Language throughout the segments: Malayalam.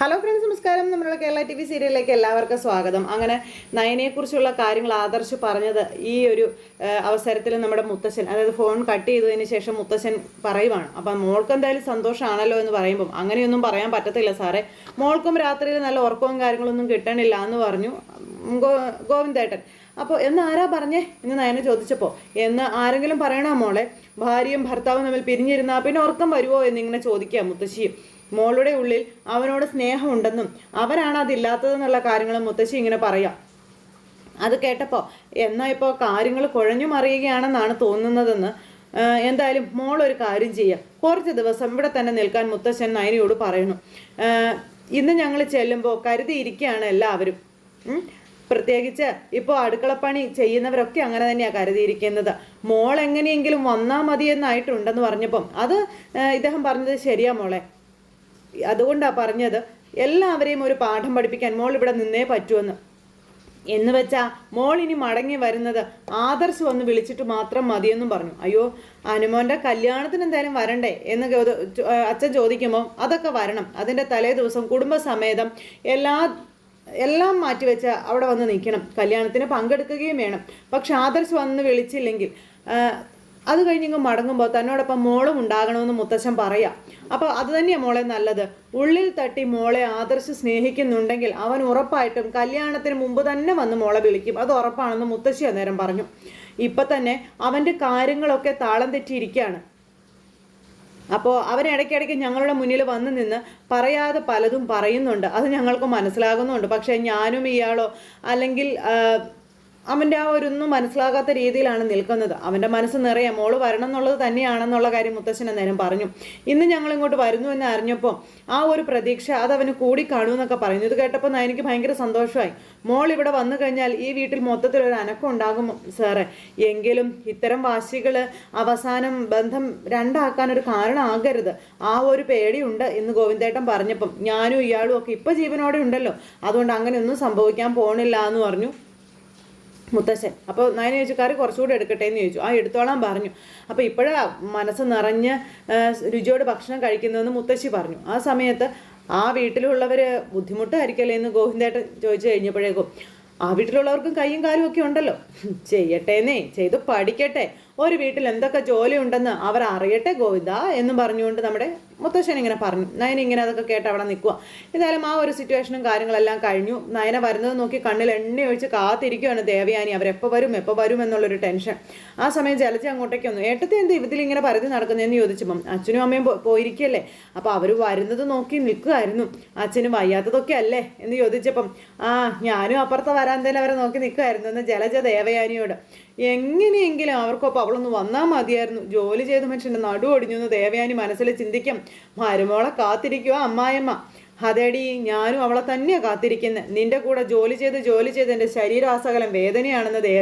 ഹലോ ഫ്രണ്ട്സ് നമസ്കാരം. നമ്മുടെ കേരള ടി വി സീരിയലിലേക്ക് എല്ലാവർക്കും സ്വാഗതം. അങ്ങനെ നയനെക്കുറിച്ചുള്ള കാര്യങ്ങൾ ആദർശ് പറഞ്ഞത് ഈ ഒരു അവസരത്തിൽ നമ്മുടെ മുത്തശ്ശൻ അതായത് ഫോൺ കട്ട് ചെയ്തതിന് ശേഷം മുത്തശ്ശൻ പറയുവാണ്. അപ്പം മോൾക്ക് എന്തായാലും സന്തോഷമാണല്ലോ എന്ന് പറയുമ്പം അങ്ങനെയൊന്നും പറയാൻ പറ്റത്തില്ല സാറേ. മോൾക്കും രാത്രിയിൽ നല്ല ഉറക്കവും കാര്യങ്ങളൊന്നും കിട്ടണില്ല എന്ന് പറഞ്ഞു ഗോ ഗോവിന്ദേട്ടൻ. അപ്പോൾ എന്ന് ആരാ പറഞ്ഞേ? എന്ന് നയന ചോദിച്ചപ്പോൾ എന്ന് ആരെങ്കിലും പറയണോ മോളെ? ഭാര്യയും ഭർത്താവും തമ്മിൽ പിരിഞ്ഞിരുന്നാൽ പിന്നെ ഉറക്കം വരുമോ എന്നിങ്ങനെ ചോദിക്കുക മുത്തശ്ശിയും മോളുടെ ഉള്ളിൽ അവനോട് സ്നേഹമുണ്ടെന്നും അവരാണ് അതില്ലാത്തതെന്നുള്ള കാര്യങ്ങളും മുത്തശ്ശി ഇങ്ങനെ പറയാം. അത് കേട്ടപ്പോൾ എന്നാ ഇപ്പോൾ കാര്യങ്ങൾ കുഴഞ്ഞു മറിയുകയാണെന്നാണ് തോന്നുന്നതെന്ന് എന്തായാലും മോൾ ഒരു കാര്യം ചെയ്യാം. കുറച്ച് ദിവസം ഇവിടെ തന്നെ നിൽക്കാൻ മുത്തശ്ശൻ നയനയോട് പറയുന്നു. ഇന്ന് ഞങ്ങൾ ചെല്ലുമ്പോൾ കരുതിയിരിക്കുകയാണ് എല്ലാവരും. പ്രത്യേകിച്ച് ഇപ്പോൾ അടുക്കളപ്പണി ചെയ്യുന്നവരൊക്കെ അങ്ങനെ തന്നെയാണ് കരുതിയിരിക്കുന്നത്. മോൾ എങ്ങനെയെങ്കിലും വന്നാൽ മതി എന്നായിട്ടുണ്ടെന്ന് പറഞ്ഞപ്പം അത് ഇദ്ദേഹം പറഞ്ഞത് ശരിയാ മോളെ. അതുകൊണ്ടാണ് പറഞ്ഞത് എല്ലാവരെയും ഒരു പാഠം പഠിപ്പിക്കാൻ മോൾ ഇവിടെ നിന്നേ പറ്റുമെന്ന് എന്ന് വെച്ചാൽ മോൾ ഇനി മടങ്ങി വരുന്നത് ആദർശ് വന്ന് വിളിച്ചിട്ട് മാത്രം മതിയെന്നും പറഞ്ഞു. അയ്യോ അനുമോന്റെ കല്യാണത്തിന് എന്തായാലും വരണ്ടേ എന്ന് അച്ഛൻ ചോദിക്കുമ്പോൾ അതൊക്കെ വരണം. അതിന്റെ തലേ ദിവസം കുടുംബസമേതം എല്ലാ എല്ലാം മാറ്റിവെച്ച് അവിടെ വന്ന് നിൽക്കണം. കല്യാണത്തിന് പങ്കെടുക്കുകയും വേണം. പക്ഷെ ആദർശ് വന്ന് വിളിച്ചില്ലെങ്കിൽ അത് കഴിഞ്ഞ് ഇങ്ങ് മടങ്ങുമ്പോൾ തന്നോടൊപ്പം മോളും ഉണ്ടാകണമെന്ന് മുത്തശ്ശൻ പറയാം. അപ്പോൾ അത് തന്നെയാണ് മോളെ നല്ലത്. ഉള്ളിൽ തട്ടി മോളെ ആദർശ് സ്നേഹിക്കുന്നുണ്ടെങ്കിൽ അവൻ ഉറപ്പായിട്ടും കല്യാണത്തിന് മുമ്പ് തന്നെ വന്ന് മോളെ വിളിക്കും. അത് ഉറപ്പാണെന്ന് മുത്തശ്ശി അന്നേരം പറഞ്ഞു. ഇപ്പം തന്നെ അവന്റെ കാര്യങ്ങളൊക്കെ താളം തെറ്റിയിരിക്കുകയാണ്. അപ്പോൾ അവരിടയ്ക്കിടയ്ക്ക് ഞങ്ങളുടെ മുന്നിൽ വന്ന് നിന്ന് പറയാതെ പലതും പറയുന്നുണ്ട്. അത് ഞങ്ങൾക്ക് മനസ്സിലാകുന്നുണ്ട്. പക്ഷേ ഞാനും ഇയാളോ അല്ലെങ്കിൽ അവന്റെ ആ ഒരു ഒന്നും മനസ്സിലാകാത്ത രീതിയിലാണ് നിൽക്കുന്നത്. അവന്റെ മനസ്സ് നിറയെ മോൾ വരണം എന്നുള്ളത് തന്നെയാണെന്നുള്ള കാര്യം മുത്തശ്ശൻ അന്നേരം പറഞ്ഞു. ഇന്ന് ഞങ്ങൾ ഇങ്ങോട്ട് വരുന്നു എന്ന് അറിഞ്ഞപ്പോൾ ആ ഒരു പ്രതീക്ഷ അത് അവന് കൂടി കാണുമെന്നൊക്കെ പറയുന്നു ഇത് കേട്ടപ്പോൾ എനിക്ക് ഭയങ്കര സന്തോഷമായി. മോൾ ഇവിടെ വന്നു കഴിഞ്ഞാൽ ഈ വീട്ടിൽ മൊത്തത്തിൽ ഒരു അനക്കം ഉണ്ടാകും സാറേ. എങ്കിലും ഇത്തരം വാശികൾ അവസാനം ബന്ധം രണ്ടാക്കാനൊരു കാരണമാകരുത്. ആ ഒരു പേടിയുണ്ട് എന്ന് ഗോവിന്ദേട്ടൻ പറഞ്ഞപ്പം ഞാനും ഇയാളും ഒക്കെ ഇപ്പം ജീവനോടെ ഉണ്ടല്ലോ. അതുകൊണ്ട് അങ്ങനെ ഒന്നും സംഭവിക്കാൻ പോണില്ല എന്ന് പറഞ്ഞു. മുത്തശ്ശൻ. അപ്പോൾ നയന ചോദിച്ചു കറി കുറച്ചുകൂടി എടുക്കട്ടെ എന്ന് ചോദിച്ചു. ആ എടുത്തോളാം പറഞ്ഞു. അപ്പോൾ ഇപ്പോഴാ മനസ്സ് നിറഞ്ഞ് രുചിയോട് ഭക്ഷണം കഴിക്കുന്നതെന്ന് മുത്തശ്ശി പറഞ്ഞു. ആ സമയത്ത് ആ വീട്ടിലുള്ളവർ ബുദ്ധിമുട്ടായിരിക്കല്ലേ എന്ന് ഗോവിന്ദേട്ടൻ ചോദിച്ചു കഴിഞ്ഞപ്പോഴേക്കും ആ വീട്ടിലുള്ളവർക്കും കൈയും കാലും ഒക്കെ ഉണ്ടല്ലോ. ചെയ്യട്ടെ ചെയ്യട്ടേന്നേ ചെയ്ത് പഠിക്കട്ടെ. ഒരു വീട്ടിൽ എന്തൊക്കെ ജോലി ഉണ്ടെന്ന് അവർ അറിയട്ടെ ഗോവിന്ദ എന്നും പറഞ്ഞുകൊണ്ട് നമ്മുടെ മുത്തശ്ശൻ ഇങ്ങനെ പറഞ്ഞു. നയന ഇങ്ങനെ അതൊക്കെ കേട്ട് അവിടെ നിൽക്കുക എന്തായാലും ആ ഒരു സിറ്റുവേഷനും കാര്യങ്ങളെല്ലാം കഴിഞ്ഞു. നയന വരുന്നത് നോക്കി കണ്ണിൽ എണ്ണ ഒഴിച്ച് കാത്തിരിക്കുകയാണ് ദേവയാനി. അവരെപ്പോൾ വരും എപ്പോൾ വരും എന്നുള്ളൊരു ടെൻഷൻ ആ സമയം ജലജ അങ്ങോട്ടേക്ക് വന്നു. ഏട്ടത്തെ എന്ത് ഇതിലിങ്ങനെ പരതി നടക്കുന്നതെന്ന് ചോദിച്ചപ്പം അച്ഛനും അമ്മയും പോയിരിക്കുകയല്ലേ അപ്പോൾ അവർ വരുന്നത് നോക്കി നിൽക്കുമായിരുന്നു അച്ഛനും വയ്യാത്തതൊക്കെ അല്ലേ? എന്ന് ചോദിച്ചപ്പം ആ ഞാനും അപ്പുറത്തെ വരാന്തയിൽ അവരെ നോക്കി നിൽക്കുമായിരുന്നു എന്ന് ജലജ ദേവയാനിയോട്. എങ്ങനെയെങ്കിലും അവർക്കൊപ്പം അവളൊന്ന് വന്നാൽ മതിയായിരുന്നു. ജോലി ചെയ്ത മനുഷ്യന്റെ നടു ഒടിഞ്ഞു എന്ന് ദേവയാനി മനസ്സിൽ ചിന്തിക്കും. മരുമോളെ കാത്തിരിക്കുക അമ്മായിയമ്മ. അതേടി ഞാനും അവളെ തന്നെയാണ് കാത്തിരിക്കുന്നത് നിന്റെ കൂടെ ജോലി ചെയ്ത് ജോലി ചെയ്ത് എന്റെ ശരീരാസകലം വേദനയാണെന്ന് ദേ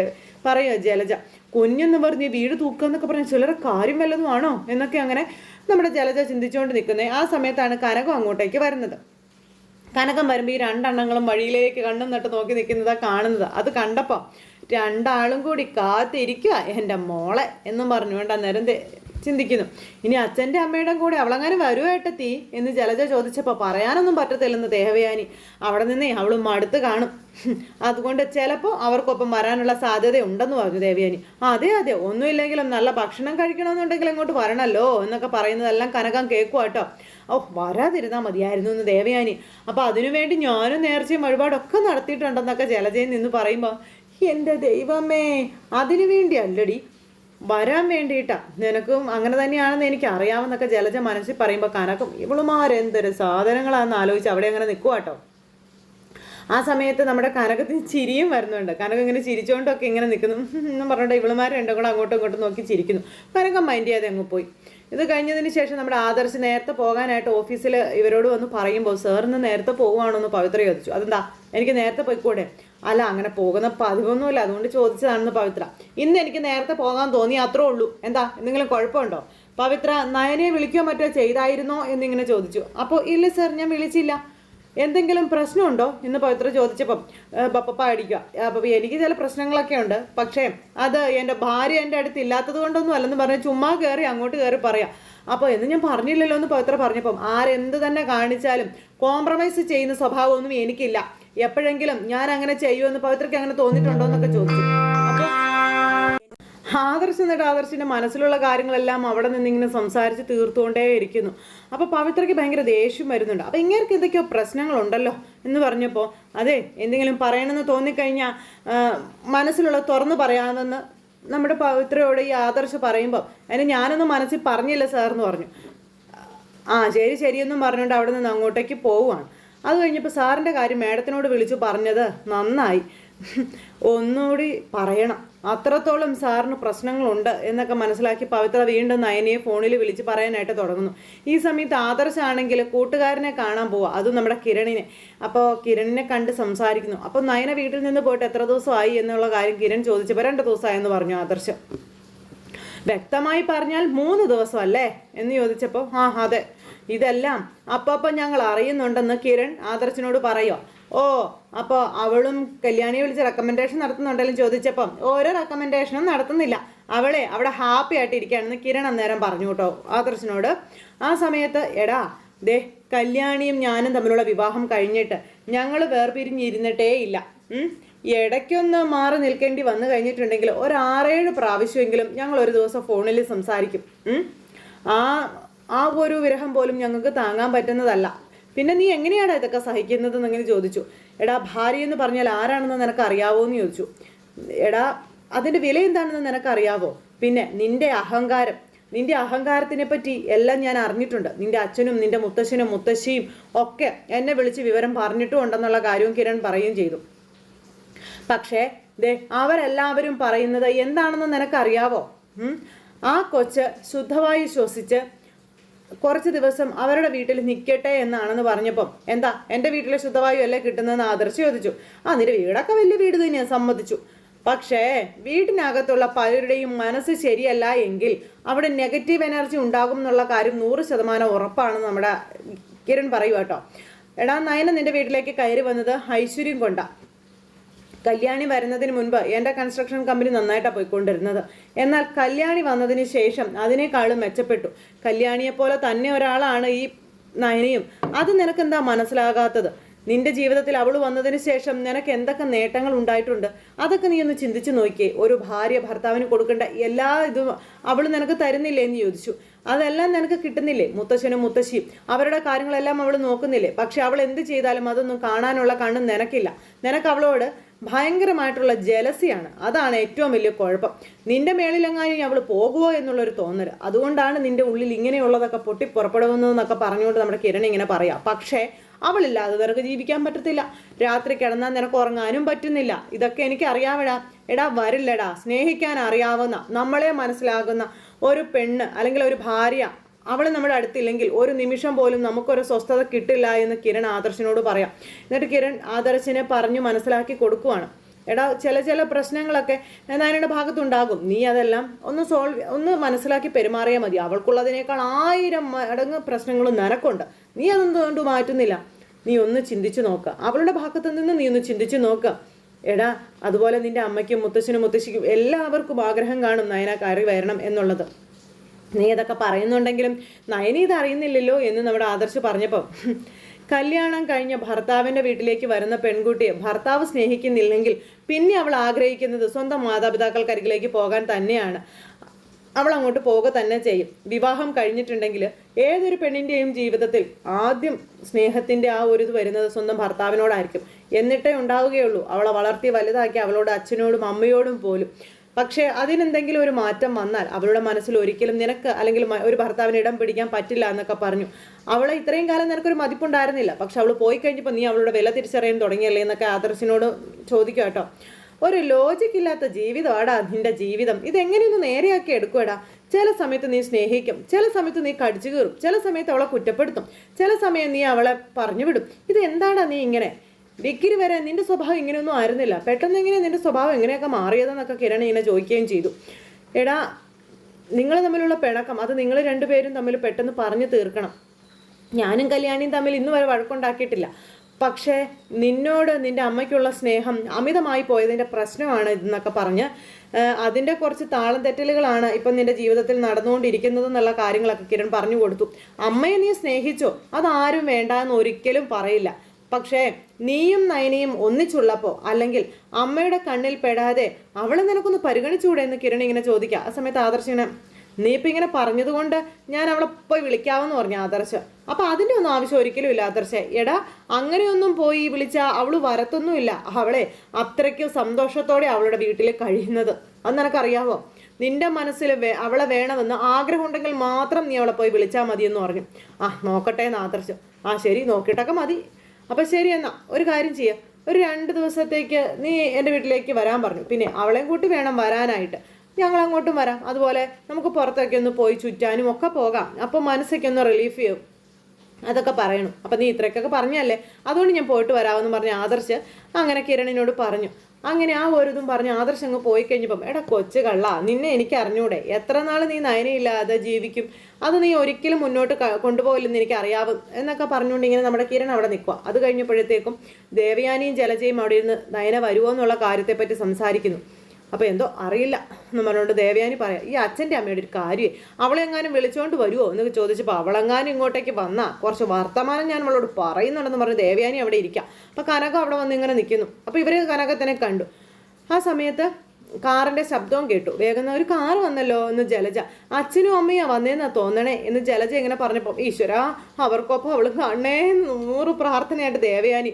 പറയുക ജലജ. കുഞ്ഞെന്ന് പറഞ്ഞ് വീട് തൂക്കുക എന്നൊക്കെ പറഞ്ഞ് ചിലരെ കാര്യം വല്ലതും ആണോ എന്നൊക്കെ അങ്ങനെ നമ്മുടെ ജലജ ചിന്തിച്ചുകൊണ്ട് നിൽക്കുന്നത് ആ സമയത്താണ് കനകം അങ്ങോട്ടേക്ക് വരുന്നത്. കനകം വരുമ്പോൾ ഈ രണ്ടെണ്ണങ്ങളും വഴിയിലേക്ക് കണ്ണും നട്ട് നോക്കി നിൽക്കുന്നതാ കാണുന്നത്. അത് കണ്ടപ്പോൾ രണ്ടാളും കൂടി കാത്തിരിക്കുക എന്റെ മോളെ എന്നും പറഞ്ഞുകൊണ്ട് അന്നേരം ചിന്തിക്കുന്നു. ഇനി അച്ഛന്റെ അമ്മയുടെ കൂടെ അവളങ്ങനെ വരുവായിട്ടെത്തി എന്ന് ജലജ ചോദിച്ചപ്പോൾ പറയാനൊന്നും പറ്റത്തില്ലെന്ന് ദേഹവയാനി. അവിടെ നിന്നേ അവൾ മടുത്ത് കാണും. അതുകൊണ്ട് ചിലപ്പോൾ അവർക്കൊപ്പം വരാനുള്ള സാധ്യത ഉണ്ടെന്ന് പറഞ്ഞു ദേവയാനി. അതെ അതെ ഒന്നുമില്ലെങ്കിലും നല്ല ഭക്ഷണം കഴിക്കണമെന്നുണ്ടെങ്കിൽ ഇങ്ങോട്ട് വരണല്ലോ എന്നൊക്കെ പറയുന്നതെല്ലാം കനകം കേൾക്കുക കേട്ടോ. ഓ വരാതിരുന്നാൽ മതിയായിരുന്നു എന്ന് ദേവയാനി. അപ്പോൾ അതിനുവേണ്ടി ഞാനും നേർച്ചയും വഴിപാടൊക്കെ നടത്തിയിട്ടുണ്ടെന്നൊക്കെ ജലജയിൽ നിന്ന് പറയുമ്പോൾ എന്റെ ദൈവമേ അതിനു വേണ്ടി അല്ലടി വരാൻ വേണ്ടിയിട്ടാ. നിനക്കും അങ്ങനെ തന്നെയാണെന്ന് എനിക്ക് അറിയാമെന്നൊക്കെ ജലജ മനസ്സിൽ പറയുമ്പോൾ കനക്കും. ഇവളുമാരെന്തൊരു സാധനങ്ങളാണെന്ന് ആലോചിച്ച് അവിടെ അങ്ങനെ നിൽക്കുക കേട്ടോ ആ സമയത്ത് നമ്മുടെ കനകത്തിന് ചിരിയും വരുന്നുണ്ട്. കനകം ഇങ്ങനെ ചിരിച്ചുകൊണ്ടൊക്കെ ഇങ്ങനെ നിൽക്കുന്നു എന്നും പറഞ്ഞിട്ട് ഇവളുമാർ രണ്ടും കൂടെ അങ്ങോട്ടും ഇങ്ങോട്ടും നോക്കി ചിരിക്കുന്നു. കനകം മൈൻഡ് ചെയ്യാതെ അങ്ങ് പോയി. ഇത് കഴിഞ്ഞതിന് ശേഷം നമ്മുടെ ആദർശ് നേരത്തെ പോകാനായിട്ട് ഓഫീസിൽ ഇവരോട് വന്ന് പറയുമ്പോൾ സാറിന് നേരത്തെ പോകുവാണോ എന്ന് പവിത്ര ചോദിച്ചു. അതെന്താ? എനിക്ക് നേരത്തെ പോയിക്കൂടെ? അല്ല അങ്ങനെ പോകുന്ന പതിവൊന്നുമില്ല. അതുകൊണ്ട് ചോദിച്ചതാണെന്ന് പവിത്ര. ഇന്ന് എനിക്ക് നേരത്തെ പോകാൻ തോന്നി അത്രേ ഉള്ളൂ. എന്താ എന്തെങ്കിലും കുഴപ്പമുണ്ടോ? പവിത്ര നയനെ വിളിക്കുകയോ മറ്റോ ചെയ്തായിരുന്നോ എന്നിങ്ങനെ ചോദിച്ചു. അപ്പോൾ ഇല്ല സർ ഞാൻ വിളിച്ചില്ല. എന്തെങ്കിലും പ്രശ്നമുണ്ടോ? എന്ന് പവിത്ര ചോദിച്ചപ്പം പപ്പ അടിക്കുക. അപ്പം എനിക്ക് ചില പ്രശ്നങ്ങളൊക്കെ ഉണ്ട്. പക്ഷേ അത് എന്റെ ഭാര്യ എന്റെ അടുത്ത് ഇല്ലാത്തത് കൊണ്ടൊന്നും അല്ലെന്ന് പറഞ്ഞ് ചുമ്മാ കയറി അങ്ങോട്ട് കയറി പറയാം. അപ്പോൾ എന്ന് ഞാൻ പറഞ്ഞില്ലല്ലോ എന്ന് പവിത്ര പറഞ്ഞപ്പം ആരെന്ത് തന്നെ കാണിച്ചാലും കോംപ്രമൈസ് ചെയ്യുന്ന സ്വഭാവമൊന്നും എനിക്കില്ല. എപ്പോഴെങ്കിലും ഞാൻ അങ്ങനെ ചെയ്യുമെന്ന് പവിത്രയ്ക്ക് അങ്ങനെ തോന്നിയിട്ടുണ്ടോ എന്നൊക്കെ ചോദിച്ചു. അപ്പോൾ ആദർശ് എന്നിട്ട് ആദർശിന്റെ മനസ്സിലുള്ള കാര്യങ്ങളെല്ലാം അവിടെ നിന്ന് ഇങ്ങനെ സംസാരിച്ച് തീർത്തുകൊണ്ടേ ഇരിക്കുന്നു. അപ്പൊ പവിത്രയ്ക്ക് ഭയങ്കര ദേഷ്യം വരുന്നുണ്ട്. അപ്പൊ ഇങ്ങേർക്ക് എന്തൊക്കെയോ പ്രശ്നങ്ങളുണ്ടല്ലോ എന്ന് പറഞ്ഞപ്പോൾ അതെ എന്തെങ്കിലും പറയണമെന്ന് തോന്നിക്കഴിഞ്ഞാൽ മനസ്സിലുള്ള തുറന്നു പറയാമെന്ന് നമ്മുടെ പവിത്രയോട് ഈ ആദർശ് പറയുമ്പോൾ അതിന് ഞാനൊന്നും മനസ്സിൽ പറഞ്ഞില്ല സാർ എന്ന് പറഞ്ഞു. ആ ശരി ശരിയെന്നും പറഞ്ഞുകൊണ്ട് അവിടെ നിന്ന് അങ്ങോട്ടേക്ക് പോവുകയാണ്. അത് കഴിഞ്ഞപ്പോൾ സാറിന്റെ കാര്യം മേഡത്തിനോട് വിളിച്ചു പറഞ്ഞത് നന്നായി. ഒന്നുകൂടി പറയണം. അത്രത്തോളം സാറിന് പ്രശ്നങ്ങളുണ്ട് എന്നൊക്കെ മനസ്സിലാക്കി പവിത്ര വീണ്ടും നയനയെ ഫോണിൽ വിളിച്ച് പറയാനായിട്ട് തുടങ്ങുന്നു. ഈ സമയത്ത് ആദർശാണെങ്കിൽ കൂട്ടുകാരനെ കാണാൻ പോവുക അതും നമ്മുടെ കിരണിനെ. അപ്പോൾ കിരണിനെ കണ്ട് സംസാരിക്കുന്നു. അപ്പോൾ നയന വീട്ടിൽ നിന്ന് പോയിട്ട് എത്ര ദിവസമായി എന്നുള്ള കാര്യം കിരൺ ചോദിച്ചപ്പോൾ രണ്ട് ദിവസമായെന്ന് പറഞ്ഞു ആദർശം. വ്യക്തമായി പറഞ്ഞാൽ മൂന്ന് ദിവസം അല്ലേ എന്ന് ചോദിച്ചപ്പോൾ ആ അതെ. ഇതെല്ലാം അപ്പപ്പം ഞങ്ങൾ അറിയുന്നുണ്ടെന്ന് കിരൺ ആദർശിനോട് പറയോ. ഓ അപ്പോൾ അവളും കല്യാണിയെ വിളിച്ച് റെക്കമെൻഡേഷൻ നടത്തുന്നുണ്ടെങ്കിലും ചോദിച്ചപ്പം ഓരോ റെക്കമെൻഡേഷനും നടത്തുന്നില്ല. അവളെ അവിടെ ഹാപ്പി ആയിട്ട് ഇരിക്കുകയാണെന്ന് കിരൺ അന്നേരം പറഞ്ഞു കേട്ടോ ആദർശിനോട്. ആ സമയത്ത് എടാ ദേ കല്യാണിയും ഞാനും തമ്മിലുള്ള വിവാഹം കഴിഞ്ഞിട്ട് ഞങ്ങൾ വേർപിരിഞ്ഞിരുന്നിട്ടേ ഇല്ല. ഇടയ്ക്കൊന്ന് മാറി നിൽക്കേണ്ടി വന്നു കഴിഞ്ഞിട്ടുണ്ടെങ്കിൽ ഒരു ആറേഴ് പ്രാവശ്യമെങ്കിലും ഞങ്ങൾ ഒരു ദിവസം ഫോണിൽ സംസാരിക്കും. ആ ആ ഒരു വിരഹം പോലും ഞങ്ങൾക്ക് താങ്ങാൻ പറ്റുന്നതല്ല. പിന്നെ നീ എങ്ങനെയാണ് ഇതൊക്കെ സഹിക്കുന്നത് എന്നിങ്ങനെ ചോദിച്ചു. എടാ ഭാര്യ എന്ന് പറഞ്ഞാൽ ആരാണെന്ന് നിനക്ക് അറിയാവോ എന്ന് ചോദിച്ചു. എടാ അതിന്റെ വില എന്താണെന്ന് നിനക്ക് അറിയാവോ പിന്നെ നിന്റെ അഹങ്കാരം. നിന്റെ അഹങ്കാരത്തിനെ പറ്റി എല്ലാം ഞാൻ അറിഞ്ഞിട്ടുണ്ട്. നിന്റെ അച്ഛനും നിന്റെ മുത്തശ്ശനും മുത്തശ്ശിയും ഒക്കെ എന്നെ വിളിച്ച് വിവരം പറഞ്ഞിട്ടും ഉണ്ടെന്നുള്ള കാര്യവും കിരൺ പറയുകയും ചെയ്തു. പക്ഷേ ദേ അവരെല്ലാവരും പറയുന്നത് എന്താണെന്ന് നിനക്കറിയാവോ? ആ കൊച്ച് ശുദ്ധവായു ശ്വസിച്ച് കുറച്ച് ദിവസം അവരുടെ വീട്ടിൽ നിൽക്കട്ടെ എന്നാണെന്ന് പറഞ്ഞപ്പം എന്താ എന്റെ വീട്ടിലെ ശുദ്ധവായു അല്ലേ കിട്ടുന്നതെന്ന് ആദർശ് ചോദിച്ചു. ആ നിന്റെ വീടൊക്കെ വലിയ വീട് തന്നെയാണ് സമ്മതിച്ചു. പക്ഷേ വീട്ടിനകത്തുള്ള പലരുടെയും മനസ്സ് ശരിയല്ല എങ്കിൽ അവിടെ നെഗറ്റീവ് എനർജി ഉണ്ടാകും എന്നുള്ള കാര്യം നൂറ് ശതമാനം ഉറപ്പാണ് നമ്മുടെ കിരൺ പറയുക കേട്ടോ. എടാ നയന നിന്റെ വീട്ടിലേക്ക് കയറി വന്നത് ഐശ്വര്യം കൊണ്ടാ. കല്യാണി വരുന്നതിന് മുൻപ് എന്റെ കൺസ്ട്രക്ഷൻ കമ്പനി നന്നായിട്ടാണ് പോയിക്കൊണ്ടിരുന്നത്. എന്നാൽ കല്യാണി വന്നതിന് ശേഷം അതിനേക്കാളും മെച്ചപ്പെട്ടു. കല്യാണിയെപ്പോലെ തന്നെ ഒരാളാണ് ഈ നയനയും. അത് നിനക്കെന്താ മനസ്സിലാകാത്തത്? നിന്റെ ജീവിതത്തിൽ അവൾ വന്നതിന് ശേഷം നിനക്ക് എന്തൊക്കെ നേട്ടങ്ങൾ ഉണ്ടായിട്ടുണ്ട്? അതൊക്കെ നീ ഒന്ന് ചിന്തിച്ചു നോക്കിയേ. ഒരു ഭാര്യ ഭർത്താവിന് കൊടുക്കേണ്ട എല്ലാ ഇതും അവൾ നിനക്ക് തരുന്നില്ലേ എന്ന് ചോദിച്ചു. അതെല്ലാം നിനക്ക് കിട്ടുന്നില്ലേ? മുത്തശ്ശനും മുത്തശ്ശിയും. അവരുടെ കാര്യങ്ങളെല്ലാം അവൾ നോക്കുന്നില്ലേ? പക്ഷെ അവൾ എന്ത് ചെയ്താലും അതൊന്നും കാണാനുള്ള കണ്ണും നിനക്കില്ല. നിനക്ക് അവളോട് ഭയങ്കരമായിട്ടുള്ള ജലസിയാണ് അതാണ് ഏറ്റവും വലിയ കുഴപ്പം. നിന്റെ മേളിലെങ്ങാനും അവൾ പോകുമോ എന്നുള്ളൊരു തോന്നൽ അതുകൊണ്ടാണ് നിന്റെ ഉള്ളിൽ ഇങ്ങനെയുള്ളതൊക്കെ പൊട്ടി പുറപ്പെടുന്നതെന്നൊക്കെ പറഞ്ഞുകൊണ്ട് നമ്മുടെ കിരൺ ഇങ്ങനെ പറയാം. പക്ഷേ അവളില്ലാതെ നിനക്ക് ജീവിക്കാൻ പറ്റത്തില്ല. രാത്രി കിടന്നാൽ നിനക്ക് ഉറങ്ങാനും പറ്റുന്നില്ല. ഇതൊക്കെ എനിക്ക് അറിയാവിടാ. എടാ വരില്ലടാ. സ്നേഹിക്കാൻ അറിയാവുന്ന നമ്മളെ മനസ്സിലാകുന്ന ഒരു പെണ്ണ് അല്ലെങ്കിൽ ഒരു ഭാര്യ അവൾ നമ്മുടെ അടുത്തില്ലെങ്കിൽ ഒരു നിമിഷം പോലും നമുക്കൊരു സ്വസ്ഥത കിട്ടില്ല എന്ന് കിരൺ ആദർശിനോട് പറയാം. എന്നിട്ട് കിരൺ ആദർശിനെ പറഞ്ഞു മനസ്സിലാക്കി കൊടുക്കുവാണ്. എടാ ചില ചില പ്രശ്നങ്ങളൊക്കെ നയനയുടെ ഭാഗത്തുണ്ടാകും. നീ അതെല്ലാം ഒന്ന് സോൾവ് ഒന്ന് മനസ്സിലാക്കി പെരുമാറിയാൽ മതി. അവൾക്കുള്ളതിനേക്കാൾ ആയിരം മടങ്ങ് പ്രശ്നങ്ങളും നിനക്കുണ്ട്. നീ അതെന്തുകൊണ്ട് മാറ്റുന്നില്ല? നീ ഒന്ന് ചിന്തിച്ചു നോക്കുക അവളുടെ ഭാഗത്ത് നിന്ന് നീ ഒന്ന് ചിന്തിച്ചു നോക്കുക എടാ അതുപോലെ നിന്റെ അമ്മയ്ക്കും മുത്തശ്ശനും മുത്തശ്ശിക്കും എല്ലാവർക്കും ആഗ്രഹം കാണും നയന കയറി വരണം എന്നുള്ളത്. നീ ഇതൊക്കെ പറയുന്നുണ്ടെങ്കിലും നയനി ഇത് അറിയുന്നില്ലല്ലോ എന്ന് നമ്മുടെ ആദർശ് പറഞ്ഞപ്പോൾ കല്യാണം കഴിഞ്ഞ ഭർത്താവിന്റെ വീട്ടിലേക്ക് വരുന്ന പെൺകുട്ടിയെ ഭർത്താവ് സ്നേഹിക്കുന്നില്ലെങ്കിൽ പിന്നെ അവൾ ആഗ്രഹിക്കുന്നത് സ്വന്തം മാതാപിതാക്കൾക്കരികിലേക്ക് പോകാൻ തന്നെയാണ്. അവൾ അങ്ങോട്ട് പോവുക തന്നെ ചെയ്യും. വിവാഹം കഴിഞ്ഞിട്ടുണ്ടെങ്കിൽ ഏതൊരു പെണ്ണിന്റെയും ജീവിതത്തിൽ ആദ്യം സ്നേഹത്തിന്റെ ആ ഒരു ഇത് വരുന്നത് സ്വന്തം ഭർത്താവിനോടായിരിക്കും. എന്നിട്ടേ ഉണ്ടാവുകയുള്ളൂ. അവളെ വളർത്തി വലുതാക്കി അവളോട് അച്ഛനോടും അമ്മയോടും പോലും പക്ഷേ അതിനെന്തെങ്കിലും ഒരു മാറ്റം വന്നാൽ അവളുടെ മനസ്സിൽ ഒരിക്കലും നിനക്ക് അല്ലെങ്കിൽ ഒരു ഭർത്താവിന് ഇടം പിടിക്കാൻ പറ്റില്ല എന്നൊക്കെ പറഞ്ഞു. അവളെ ഇത്രയും കാലം നിനക്കൊരു മതിപ്പുണ്ടായിരുന്നില്ല. പക്ഷെ അവൾ പോയി കഴിഞ്ഞപ്പോൾ നീ അവളുടെ വില തിരിച്ചറിയാൻ തുടങ്ങിയല്ലേ എന്നൊക്കെ ആദർശിനോട് ചോദിക്കുക കേട്ടോ. ഒരു ലോജിക് ഇല്ലാത്ത ജീവിതമാടാ നിന്റെ ജീവിതം. ഇതെങ്ങനെയൊന്ന് നേരെയാക്കി എടുക്കുവാടാ. ചില സമയത്ത് നീ സ്നേഹിക്കും. ചില സമയത്ത് നീ കടിച്ചു കീറും. ചില സമയത്ത് അവളെ കുറ്റപ്പെടുത്തും. ചില സമയം നീ അവളെ പറഞ്ഞു വിടും. ഇത് എന്താടാ നീ ഇങ്ങനെ? ഡിഗ്രി വരെ നിന്റെ സ്വഭാവം ഇങ്ങനെയൊന്നും ആയിരുന്നില്ല. പെട്ടെന്ന് എങ്ങനെ നിന്റെ സ്വഭാവം എങ്ങനെയൊക്കെ മാറിയതെന്നൊക്കെ കിരൺ ഇങ്ങനെ ചോദിക്കുകയും ചെയ്തു. എടാ നിങ്ങൾ തമ്മിലുള്ള പിണക്കം അത് നിങ്ങൾ രണ്ടുപേരും തമ്മിൽ പെട്ടെന്ന് പറഞ്ഞു തീർക്കണം. ഞാനും കല്യാണിയും തമ്മിൽ ഇന്ന് വരെ വഴക്കുണ്ടാക്കിയിട്ടില്ല. പക്ഷേ നിന്നോട് നിന്റെ അമ്മയ്ക്കുള്ള സ്നേഹം അമിതമായി പോയതിന്റെ പ്രശ്നമാണ് ഇതെന്നൊക്കെ പറഞ്ഞ് അതിന്റെ കുറച്ച് താളം തെറ്റലുകളാണ് ഇപ്പം നിന്റെ ജീവിതത്തിൽ നടന്നുകൊണ്ടിരിക്കുന്നത് എന്നുള്ള കാര്യങ്ങളൊക്കെ കിരൺ പറഞ്ഞു കൊടുത്തു. അമ്മയെ നീ സ്നേഹിച്ചോ? അതാരും വേണ്ട എന്ന് ഒരിക്കലും പറയില്ല. പക്ഷേ നീയും നയനയും ഒന്നിച്ചുള്ളപ്പോൾ അല്ലെങ്കിൽ അമ്മയുടെ കണ്ണിൽ പെടാതെ അവളെ നിനക്കൊന്ന് പരിഗണിച്ചുകൂടെ എന്ന് കിരണി ഇങ്ങനെ ചോദിക്കുക. ആ സമയത്ത് ആദർശിനെ നീ ഇപ്പം ഇങ്ങനെ പറഞ്ഞതുകൊണ്ട് ഞാൻ അവളെ പോയി വിളിക്കാമെന്ന് പറഞ്ഞു ആദർശ്. അപ്പം അതിന്റെ ഒന്നും ആവശ്യം ഒരിക്കലും ഇല്ല ആദർശ്. എടാ അങ്ങനെയൊന്നും പോയി വിളിച്ചാൽ അവൾ വരത്തൊന്നുമില്ല. അവളെ അത്രയ്ക്ക് സന്തോഷത്തോടെ അവളുടെ വീട്ടിൽ കഴിയുന്നത്. അത് നിനക്കറിയാവോ? നിന്റെ മനസ്സിൽ അവളെ വേണമെന്ന് ആഗ്രഹമുണ്ടെങ്കിൽ മാത്രം നീ അവളെ പോയി വിളിച്ചാൽ മതി എന്ന് പറഞ്ഞു. ആ നോക്കട്ടെ എന്ന് ആദർശ്. ആ ശരി നോക്കിയിട്ടൊക്കെ മതി. അപ്പം ശരി എന്നാൽ ഒരു കാര്യം ചെയ്യാം. ഒരു രണ്ട് ദിവസത്തേക്ക് നീ എന്റെ വീട്ടിലേക്ക് വരാൻ പറഞ്ഞു. പിന്നെ അവളെയും കൂട്ടി വേണം വരാനായിട്ട്. ഞങ്ങൾ അങ്ങോട്ടും വരാം. അതുപോലെ നമുക്ക് പുറത്തൊക്കെ ഒന്ന് പോയി ചുറ്റാനും ഒക്കെ പോകാം. അപ്പോൾ മനസ്സൊക്കെ ഒന്ന് റിലീഫ് ചെയ്യും. അതൊക്കെ പറയണം. അപ്പം നീ ഇത്രയൊക്കെ പറഞ്ഞല്ലേ? അതുകൊണ്ട് ഞാൻ പോയിട്ട് വരാമെന്ന് പറഞ്ഞ് ആദർശ് അങ്ങനെ കിരണിനോട് പറഞ്ഞു. അങ്ങനെ ആ ഒരു ഇതും പറഞ്ഞ് ആദർശ് അങ്ങ് പോയി കഴിഞ്ഞപ്പം എടാ കൊച്ചു കള്ള നിന്നെ എനിക്ക് അറിഞ്ഞൂടെ? എത്ര നാൾ നീ നയനയില്ലാതെ ജീവിക്കും? അത് നീ ഒരിക്കലും മുന്നോട്ട് കൊണ്ടുപോകില്ലെന്ന് എനിക്ക് അറിയാവും എന്നൊക്കെ പറഞ്ഞുകൊണ്ട് ഇങ്ങനെ നമ്മുടെ കിരൺ അവിടെ നിൽക്കുക അത് കഴിഞ്ഞപ്പോഴത്തേക്കും ദേവയാനിയും ജലജയും അവിടെ ഇരുന്ന് നയന വരുമോ എന്നുള്ള കാര്യത്തെപ്പറ്റി സംസാരിക്കുന്നു. അപ്പോൾ എന്തോ അറിയില്ല എന്ന് പറഞ്ഞുകൊണ്ട് ദേവയാനി പറയാം ഈ അച്ഛന്റെ അമ്മയുടെ ഒരു കാര്യമേ അവളെങ്ങാനും വിളിച്ചുകൊണ്ട് വരുമോ എന്നൊക്കെ ചോദിച്ചപ്പോൾ അവളെങ്ങാനും ഇങ്ങോട്ടേക്ക് വന്നാൽ കുറച്ച് വർത്തമാനം ഞാൻ അവളോട് പറയുന്നുണ്ടെന്ന് പറഞ്ഞ് ദേവയാനി അവിടെ ഇരിക്കാം. അപ്പോൾ കനക അവിടെ വന്ന് ഇങ്ങനെ നിൽക്കുന്നു അപ്പോൾ ഇവർ കനകത്തിനെ കണ്ടു. ആ സമയത്ത് കാറിന്റെ ശബ്ദവും കേട്ടു. വേഗം ഒരു കാർ വന്നല്ലോ എന്ന് ജലജ. അച്ഛനും അമ്മയാ വന്നേന്നാ തോന്നണേ എന്ന് ജലജ ഇങ്ങനെ പറഞ്ഞപ്പോൾ ഈശ്വര അവർക്കൊപ്പം അവൾ കണ്ണേ നൂറ് പ്രാർത്ഥനയായിട്ട് ദേവയാനി.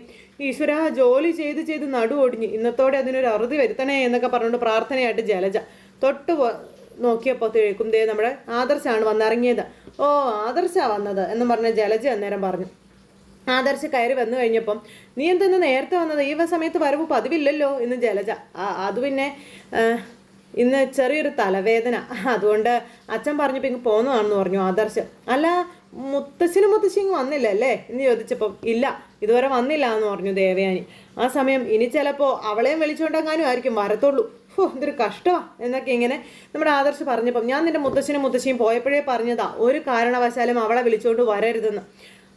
ഈശ്വര ജോലി ചെയ്ത് ചെയ്ത് നടു ഇന്നത്തോടെ അതിനൊരു അറുതി വരുത്തണേ എന്നൊക്കെ പറഞ്ഞുകൊണ്ട് പ്രാർത്ഥനയായിട്ട് ജലജ തൊട്ട് നോക്കിയപ്പോൾ നോക്കിയപ്പോഴത്തേക്കും ദേ നമ്മുടെ ആദർശാണ് വന്നിറങ്ങിയത്. ഓ ആദർശാ വന്നത് എന്ന് പറഞ്ഞ ജലജ അന്നേരം പറഞ്ഞു. ആദർശ് കയറി വന്നു കഴിഞ്ഞപ്പം നീ എന്തെന്ന് നേരത്തെ വന്നത്? ഈ സമയത്ത് വരവ് പതിവില്ലല്ലോ? എന്ന് ജലജ അത് പിന്നെ ഇന്ന് ചെറിയൊരു തലവേദന. അതുകൊണ്ട് അച്ഛൻ പറഞ്ഞപ്പോൾ ഇങ്ങ് പോന്നതാണെന്ന് പറഞ്ഞു ആദർശ്. അല്ല മുത്തശ്ശനും മുത്തശ്ശിയും വന്നില്ല അല്ലേ എന്ന് ചോദിച്ചപ്പം ഇല്ല ഇതുവരെ വന്നില്ല എന്ന് പറഞ്ഞു ദേവയാനി. ആ സമയം ഇനി ചിലപ്പോൾ അവളെയും വിളിച്ചുകൊണ്ടെങ്ങാനും ആയിരിക്കും വരത്തുള്ളൂ. ഹോ ഇതൊരു കഷ്ടമാ എന്നൊക്കെ ഇങ്ങനെ നമ്മുടെ ആദർശ് പറഞ്ഞപ്പം ഞാൻ നിന്റെ മുത്തശ്ശനും മുത്തശ്ശിയും പോയപ്പോഴേ പറഞ്ഞതാ ഒരു കാരണവശാലും അവളെ വിളിച്ചുകൊണ്ട് വരരുതെന്ന്.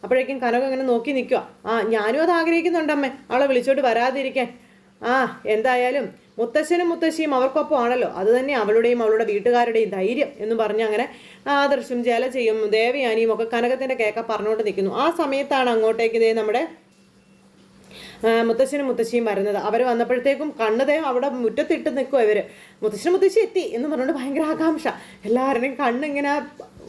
അപ്പോഴേക്കും കനക ഇങ്ങനെ നോക്കി നിൽക്കുക ആ ഞാനും അത് ആഗ്രഹിക്കുന്നുണ്ടമ്മേ അവളെ വിളിച്ചോട്ട് വരാതിരിക്കാൻ. ആ എന്തായാലും മുത്തശ്ശനും മുത്തശ്ശിയും അവർക്കൊപ്പം ആണല്ലോ അത് തന്നെ അവളുടെയും അവളുടെ വീട്ടുകാരുടെയും ധൈര്യം എന്ന് പറഞ്ഞ് അങ്ങനെ ആദർശും ജലജയും ദേവയാനിയും ഒക്കെ കനകത്തിന്റെ കേക്ക പറഞ്ഞുകൊണ്ട് നിൽക്കുന്നു. ആ സമയത്താണ് അങ്ങോട്ടേക്ക് ഇതേ നമ്മുടെ മുത്തശ്ശനും മുത്തശ്ശിയും വരുന്നത്. അവർ വന്നപ്പോഴത്തേക്കും കണ്ണുദേവം അവിടെ മുറ്റത്തിട്ട് നിൽക്കുക ഇവർ മുത്തശ്ശനും മുത്തശ്ശി എത്തി എന്ന് പറഞ്ഞുകൊണ്ട് ഭയങ്കര ആകാംക്ഷ. എല്ലാവരുടെയും കണ്ണിങ്ങനെ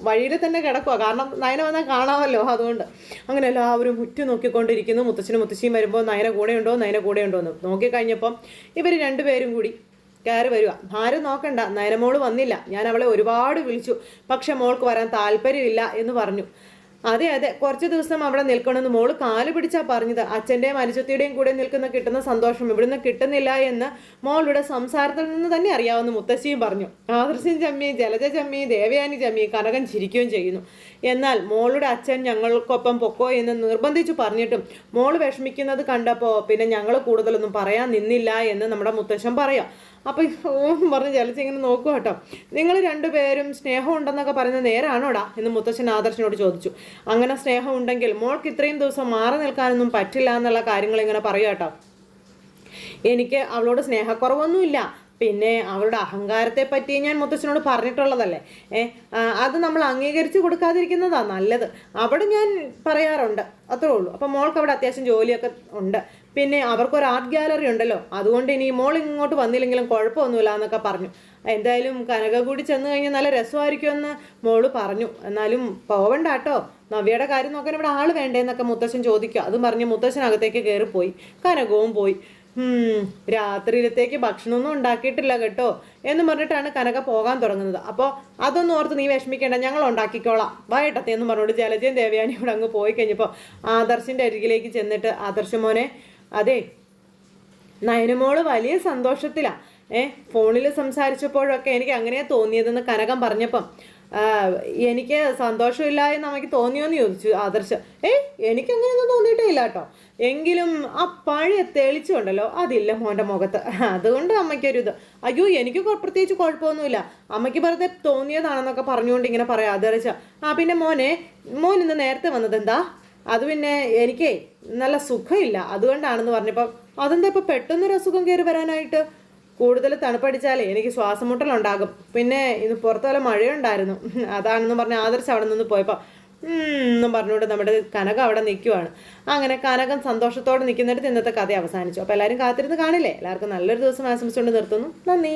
വഴിയിൽ തന്നെ കിടക്കുക കാരണം നയന വന്നാൽ കാണാമല്ലോ. അതുകൊണ്ട് അങ്ങനെ എല്ലാവരും മുറ്റി നോക്കിക്കൊണ്ടിരിക്കുന്നു. മുത്തശ്ശനും മുത്തശ്ശിയും വരുമ്പോൾ നയന കൂടെ ഉണ്ടോ? നയന കൂടെ കൂടെയുണ്ടോ എന്ന് നോക്കിക്കഴിഞ്ഞപ്പം ഇവർ രണ്ടുപേരും കൂടി കയറി വരിക ആരും നോക്കണ്ട. നയനമോൾ വന്നില്ല. ഞാൻ അവളെ ഒരുപാട് വിളിച്ചു. പക്ഷെ മോൾക്ക് വരാൻ താല്പര്യമില്ല എന്ന് പറഞ്ഞു. അതെ അതെ. കുറച്ച് ദിവസം അവിടെ നിൽക്കണമെന്ന് മോൾ കാൽ പിടിച്ചാ പറഞ്ഞത്. അച്ഛന്റെയും അനുജത്തിയുടെയും കൂടെ നിൽക്കുന്ന കിട്ടുന്ന സന്തോഷം ഇവിടുന്ന് കിട്ടുന്നില്ല എന്ന് മോളുടെ സംസാരത്തിൽ നിന്ന് തന്നെ അറിയാവുന്ന മുത്തശ്ശിയും പറഞ്ഞു. ആദർശൻ ചമ്മി ജലജ ചമ്മി ദേവയാനി ചമ്മി കനകൻ ചിരിക്കുകയും ചെയ്യുന്നു. എന്നാൽ മോളുടെ അച്ഛൻ ഞങ്ങൾക്കൊപ്പം പൊക്കോ എന്ന് നിർബന്ധിച്ചു പറഞ്ഞിട്ടും മോൾ വിഷമിക്കുന്നത് കണ്ടപ്പോൾ പിന്നെ ഞങ്ങൾ കൂടുതലൊന്നും പറയാൻ നിന്നില്ല എന്ന് നമ്മുടെ മുത്തശ്ശൻ പറയാം. അപ്പോൾ പറഞ്ഞ് ജലജ ഇങ്ങനെ നോക്കുക കേട്ടോ. നിങ്ങൾ രണ്ടുപേരും സ്നേഹം ഉണ്ടെന്നൊക്കെ പറയുന്നത് നേരാണോടാ? എന്ന് മുത്തശ്ശൻ ആദർശനോട് ചോദിച്ചു. അങ്ങനെ സ്നേഹം ഉണ്ടെങ്കിൽ മോൾക്ക് ഇത്രയും ദിവസം മാറി നിൽക്കാനൊന്നും പറ്റില്ല എന്നുള്ള കാര്യങ്ങൾ ഇങ്ങനെ പറയുക കേട്ടോ. എനിക്ക് അവളോട് സ്നേഹക്കുറവൊന്നുമില്ല. പിന്നെ അവരുടെ അഹങ്കാരത്തെ പറ്റി ഞാൻ മുത്തച്ഛനോട് പറഞ്ഞിട്ടുള്ളതല്ലേ? ഏ അത് നമ്മൾ അംഗീകരിച്ച് കൊടുക്കാതിരിക്കുന്നതാ നല്ലത്. അവിടെ ഞാൻ പറയാറുണ്ട്. അത്രേ ഉള്ളൂ. അപ്പം മോൾക്ക് അവിടെ അത്യാവശ്യം ജോലിയൊക്കെ ഉണ്ട്. പിന്നെ അവർക്കൊരു ആർട്ട് ഗാലറി ഉണ്ടല്ലോ. അതുകൊണ്ട് ഇനി മോൾ ഇങ്ങോട്ട് വന്നില്ലെങ്കിലും കുഴപ്പമൊന്നുമില്ല എന്നൊക്കെ പറഞ്ഞു. എന്തായാലും കനക കൂടി ചെന്ന് കഴിഞ്ഞാൽ നല്ല രസമായിരിക്കുമെന്ന് മോൾ പറഞ്ഞു. എന്നാലും പോവണ്ട കേട്ടോ നവ്യയുടെ കാര്യം നോക്കാൻ ഇവിടെ ആൾ വേണ്ടേന്നൊക്കെ മുത്തശ്ശൻ ചോദിക്കുക. അതും പറഞ്ഞ് മുത്തശ്ശനകത്തേക്ക് കയറിപ്പോയി കനകവും പോയി. രാത്രിയിലത്തേക്ക് ഭക്ഷണമൊന്നും ഉണ്ടാക്കിയിട്ടില്ല കേട്ടോ എന്ന് പറഞ്ഞിട്ടാണ് കനക പോകാൻ തുടങ്ങുന്നത്. അപ്പോൾ അതൊന്നും ഓർത്ത് നീ വിഷമിക്കേണ്ട ഞങ്ങൾ ഉണ്ടാക്കിക്കോളാം. വായട്ടത്തെ എന്ന് പറഞ്ഞുകൊണ്ട് ജലജയും ദേവയാനി ഇവിടെ അങ്ങ് പോയി കഴിഞ്ഞപ്പോൾ ആദർശിന്റെ അരികിലേക്ക് ചെന്നിട്ട് ആദർശ മോനെ അതെ നയനമോൾ വലിയ സന്തോഷത്തിലാണ് ഏഹ് ഫോണിൽ സംസാരിച്ചപ്പോഴൊക്കെ എനിക്ക് അങ്ങനെയാ തോന്നിയതെന്ന് കനകം പറഞ്ഞപ്പം. എനിക്ക് സന്തോഷമില്ല എന്ന് അമ്മയ്ക്ക് തോന്നിയോന്ന് ചോദിച്ചു ആദർശ. ഏ എനിക്ക് അങ്ങനെയൊന്നും തോന്നിയിട്ടേ ഇല്ല കേട്ടോ എങ്കിലും ആ പഴയ തെളിച്ചുണ്ടല്ലോ അതില്ല മോന്റെ മുഖത്ത്. അതുകൊണ്ട് അമ്മയ്ക്കൊരു ഇത് അയ്യോ എനിക്ക് പ്രത്യേകിച്ച് കുഴപ്പമൊന്നുമില്ല. അമ്മയ്ക്ക് വെറുതെ തോന്നിയതാണെന്നൊക്കെ പറഞ്ഞുകൊണ്ട് ഇങ്ങനെ പറയാം ആദർശ. ആ പിന്നെ മോനെ മോൻ ഇന്ന് നേരത്തെ വന്നത് എന്താ അത് പിന്നെ എനിക്കേ നല്ല സുഖമില്ല. അതുകൊണ്ടാണെന്ന് പറഞ്ഞപ്പോൾ അതെന്താ ഇപ്പോൾ പെട്ടെന്നൊരു അസുഖം കയറി വരാനായിട്ട്? കൂടുതൽ തണുപ്പടിച്ചാലേ എനിക്ക് ശ്വാസം മുട്ടലുണ്ടാകും പിന്നെ ഇന്ന് പുറത്ത് വല്ല മഴയുണ്ടായിരുന്നു. അതാണെന്ന് പറഞ്ഞ് ആദർശ് അവിടെ നിന്ന് പോയപ്പോൾ എന്നും പറഞ്ഞുകൊണ്ട് നമ്മുടെ കനകം അവിടെ നിൽക്കുവാണ് അങ്ങനെ കനകം സന്തോഷത്തോടെ നിൽക്കുന്നിടത്ത് ഇന്നത്തെ കഥ അവസാനിച്ചു. അപ്പോൾ എല്ലാവരും കാത്തിരുന്ന് കാണില്ലേ? എല്ലാവർക്കും നല്ലൊരു ദിവസം ആശംസിച്ചുകൊണ്ട് നിർത്തുന്നു. നന്ദി.